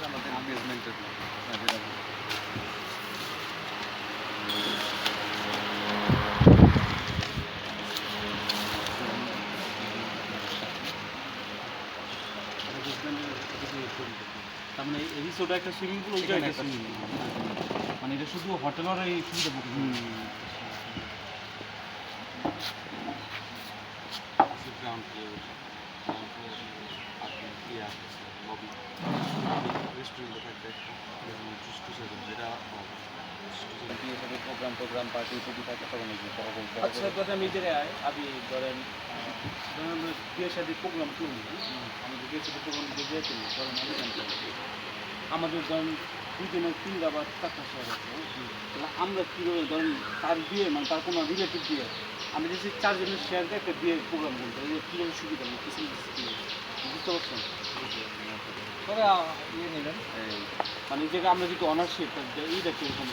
আমাদের বেসমেন্টের তার মানে এই রিসোর্টে একটা সুইমিং পুল ওইটা একটা একটা সুইমিং মানে এটা শুধু হোটেলের এই সুবিধা booking ground floor ground floor আপনি ইয়ে আছে লবি আচ্ছা আমাদের বিয়ের সাথে প্রোগ্রাম যে বিয়ে করি ধরেন আমি। আমাদের ধরেন দুজনের তিনটা বা চারটা হ্যাঁ? তাহলে আমরা কীভাবে ধরেন তার বিয়ে মানে তার কোনো রিলেটিভ বিয়ে, আমি যদি চারজনের শেয়ার দিয়ে একটা বিয়ের প্রোগ্রাম করি তাহলে কীভাবে সুবিধা মানে বুঝতে পারছেন তবে ইয়ে নেবেন। মানে যেটা আমরা যদি অনারশিপ এইটা কীরকম